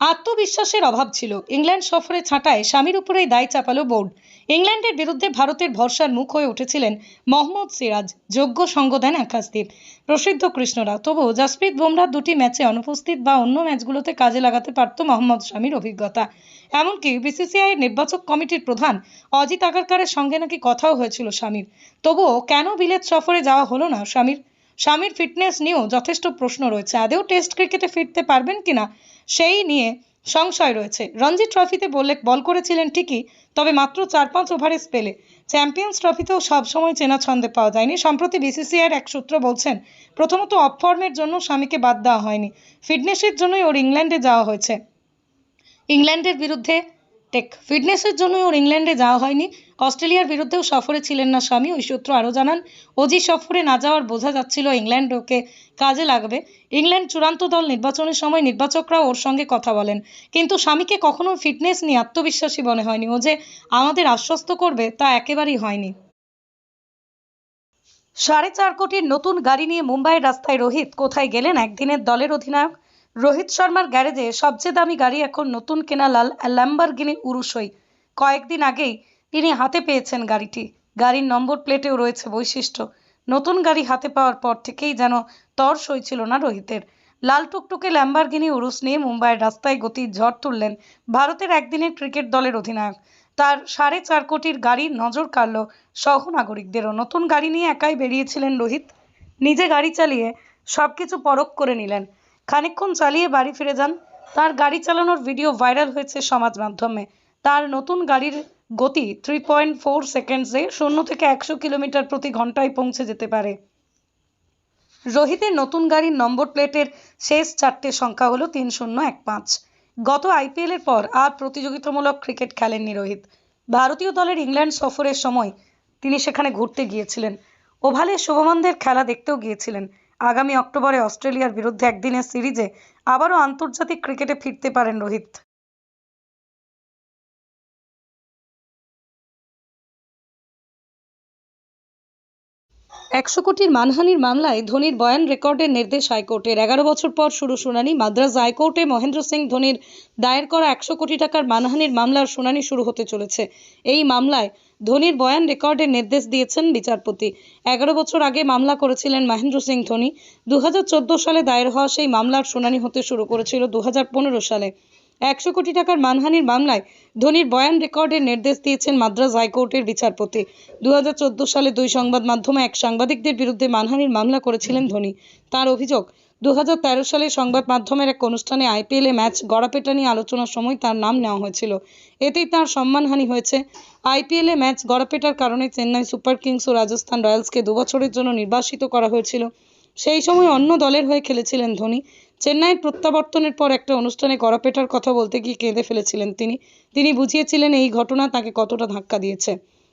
আত্মবিশ্বাসের অভাব ছিল। ইংল্যান্ড সফরে ছাঁটায় স্বামীর উপরেই দায় চাপালো বোর্ড। ইংল্যান্ডের বিরুদ্ধে ভারতের ভরসার মুখ হয়ে উঠেছিলেন মোহাম্মদ সিরাজ, যোগ্য সঙ্গ দেন আকাশদ্বীপ প্রসিদ্ধ কৃষ্ণরা তবুও জাসপ্রীত বুমরাহ দুটি ম্যাচে অনুপস্থিত বা অন্য ম্যাচগুলোতে কাজে লাগাতে পারত মোহাম্মদ স্বামীর অভিজ্ঞতা। এমনকি বিসিসিআই এর নির্বাচক কমিটির প্রধান অজিত আগারকারের সঙ্গে নাকি কথাও হয়েছিল স্বামীর। তবুও কেন বিলেত সফরে যাওয়া হলো না স্বামীর? স্বামীর ফিটনেস নিয়েও যথেষ্ট প্রশ্ন রয়েছে। আদেও টেস্ট ক্রিকেটে ফিরতে পারবেন কিনা, সেই নিয়ে সংশয় রয়েছে। রঞ্জি ট্রফিতে বললে বল করেছিলেন ঠিকই, তবে মাত্র চার পাঁচ ওভারে স্পেলে চ্যাম্পিয়ন্স ট্রফিতেও সবসময় চেনা ছন্দে পাওয়া যায়নি। সম্প্রতি বিসিসিআইয়ের এক সূত্র বলছেন, প্রথমত অফ ফর্মের জন্য স্বামীকে বাদ দেওয়া হয়নি। ফিটনেসের জন্যই ওর ইংল্যান্ডে যাওয়া হয়েছে। ইংল্যান্ডের বিরুদ্ধে টেক। ফিটনেসের জন্যই ওর ইংল্যান্ডে যাওয়া হয়নি। অস্ট্রেলিয়ার বিরুদ্ধেও সফরে ছিলেন না স্বামী, ওই সূত্র আরও জানান। অজি সফরে না যাওয়ার বোঝা যাচ্ছিল ইংল্যান্ড ওকে কাজে লাগবে। ইংল্যান্ড চূড়ান্ত দল নির্বাচনের সময় নির্বাচকরা ওর সঙ্গে কথা বলেন। কিন্তু স্বামীকে কখনো ফিটনেস নিয়ে আত্মবিশ্বাসী মনে হয়নি। ও যে আমাদের আশ্বস্ত করবে তা একেবারেই হয়নি। সাড়ে চার কোটির নতুন গাড়ি নিয়ে মুম্বাইয়ের রাস্তায় রোহিত কোথায় গেলেন একদিনের দলের অধিনায়ক? রোহিত শর্মার গ্যারেজে সবচেয়ে দামি গাড়ি এখন নতুন কেনা লাল ল্যাম্বারগিনি উরুসই কয়েকদিন আগেই তিনি হাতে পেয়েছেন গাড়িটি। গাড়ির নম্বর প্লেটেও রয়েছে বৈশিষ্ট্য। নতুন গাড়ি হাতে পাওয়ার পর থেকেই যেন তর সইছিল না রোহিতের। লাল টুকটুকে ল্যাম্বারগিনি উরুস নিয়ে মুম্বাইয়ের রাস্তায় গতি ঝড় তুললেন ভারতের একদিনের ক্রিকেট দলের অধিনায়ক। তার সাড়ে চার কোটির গাড়ি নজর কাড়ল সহনাগরিকদেরও। নতুন গাড়ি নিয়ে একাই বেরিয়েছিলেন রোহিত। নিজে গাড়ি চালিয়ে সব কিছু পরখ করে নিলেন। খানিকক্ষণ চালিয়ে বাড়ি ফিরে যান। তার গাড়ি চালানোর ভিডিও ভাইরাল হয়েছে সমাজ মাধ্যমে। তার নতুন গাড়ির গতি থ্রি পয়েন্ট ফোর সেকেন্ডসে শূন্য থেকে একশো কিলোমিটার প্রতি ঘন্টায় পৌঁছে যেতে পারে। রোহিতের নতুন গাড়ির নম্বর প্লেটের শেষ চারটে সংখ্যা হলো তিন শূন্য এক পাঁচ। গত আইপিএল এর পর আর প্রতিযোগিতামূলক ক্রিকেট খেলেননি রোহিত। ভারতীয় দলের ইংল্যান্ড সফরের সময় তিনি সেখানে ঘুরতে গিয়েছিলেন। ওভালে শুভমনদের খেলা দেখতেও গিয়েছিলেন। আগামী অক্টোবরে অস্ট্রেলিয়ার বিরুদ্ধে একদিনের সিরিজে আবারও আন্তর্জাতিক ক্রিকেটে ফিরতে পারেন রোহিত। একশো কোটির মানহানির মামলায় ধোনির বয়ান রেকর্ডের নির্দেশ হাইকোর্টের। এগারো বছর পর শুরু শুনানি মাদ্রাজ হাইকোর্টে। মহেন্দ্র সিং ধোনির দায়ের করা একশো কোটি টাকার মানহানির মামলার শুনানি শুরু হতে চলেছে। এই মামলায় ধোনির বয়ান রেকর্ডের নির্দেশ দিয়েছেন বিচারপতি। এগারো বছর আগে মামলা করেছিলেন মহেন্দ্র সিং ধোনি। দু সালে দায়ের হওয়া সেই মামলার শুনানি হতে শুরু করেছিল দুই হাজার পনেরো সালে। একশো কোটি টাকার মানহানির মামলায় ধোনির বয়ান রেকর্ডের নির্দেশ দিয়েছেন মাদ্রাজ হাইকোর্টের বিচারপতি। দুই হাজার চোদ্দ সালে দুই সংবাদ মাধ্যমে এক সাংবাদিকদের বিরুদ্ধে মানহানির মামলা করেছিলেন ধোনি। তার অভিযোগ দু হাজার তেরো সালে সংবাদ মাধ্যমের এক অনুষ্ঠানে আইপিএলে ম্যাচ গড়াপেটা নিয়ে আলোচনার সময় তার নাম নেওয়া হয়েছিল। এতেই তার সম্মানহানি হয়েছে। আইপিএলে ম্যাচ গড়াপেটার কারণে চেন্নাই সুপার কিংস ও রাজস্থান রয়্যালসকে দুবছরের জন্য নির্বাসিত করা হয়েছিল। সেই সময় অন্য দলের হয়ে খেলেছিলেন ধোনি। চেন্নাইয়ের প্রত্যাবর্তনের পর একটা অনুষ্ঠানে গড়াপেটার কথা বলতে গিয়ে কেঁদে ফেলেছিলেন তিনি। তিনি বুঝিয়েছিলেন এই ঘটনা তাকে কতটা ধাক্কা দিয়েছে।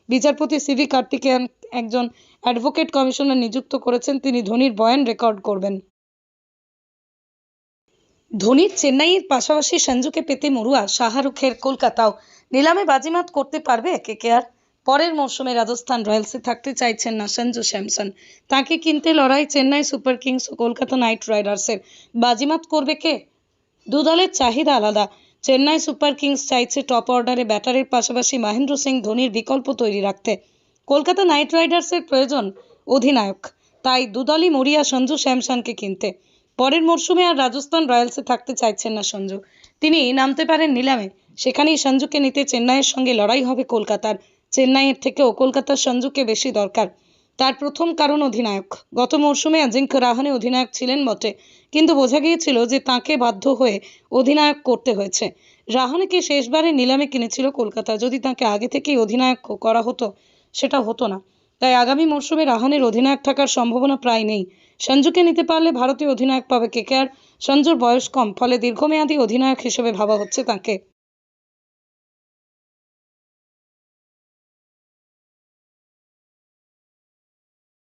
বিচারপতি সিভি কার্তিকেয়ান একজন অ্যাডভোকেট কমিশনার নিযুক্ত করেছেন। তিনি ধোনির বয়ান রেকর্ড করবেন। ধোনির চেন্নাইয়ের পাশাপাশি সঞ্জুকে পেতে মরুয়া, শাহরুখের কলকাতাও। নিলামে বাজিমাত করতে পারবে কেকেআর। পরের মরশুমে রাজস্থান রয়্যালসে থাকতে চাইছেন না সঞ্জু স্যামসন। তাকে কিনতে লড়াই চেন্নাই সুপার কিংস ও কলকাতা নাইট রাইডার্সের। বাজিমাত করবে কে? দু দলের চাহিদা আলাদা। চেন্নাই সুপার কিংস চাইছে টপ অর্ডারে ব্যাটারের পাশাপাশি মহেন্দ্র সিং ধোনির বিকল্প তৈরি রাখতে। কলকাতা নাইট রাইডার্সের প্রয়োজন অধিনায়ক। তাই দুদলই মরিয়া, সঞ্জু স্যামসনকে কিনতে। পরের মরশুমে আর রাজস্থান রয়্যালসে থাকতে চাইছেন না সঞ্জু। তিনি নামতে পারেন নিলামে। সেখানেই সঞ্জুকে নিতে চেন্নাইয়ের সঙ্গে লড়াই হবে কলকাতার। চেন্নাইয়ের থেকেও কলকাতার সঞ্জুকে বেশি দরকার। তার প্রথম কারণ অধিনায়ক। গত মরশুমে অজিঙ্ক্য রাহানে অধিনায়ক ছিলেন বটে। কিন্তু বোঝা গিয়েছিল যে তাকে বাধ্য হয়ে অধিনায়ক করতে হয়েছে। রাহানেকে শেষবারে নিলামে কিনেছিল কলকাতা? যদি তাকে আগে থেকেই অধিনায়ক করা হতো, সেটা হতো না। তাই আগামী মরশুমে রাহানের অধিনায়ক থাকার সম্ভাবনা প্রায় নেই। সঞ্জুকে নিতে পারলে ভারতীয় অধিনায়ক পাবে কেকেআর সঞ্জুর বয়স কম, ফলে দীর্ঘমেয়াদী অধিনায়ক হিসেবে ভাবা হচ্ছে তাকে।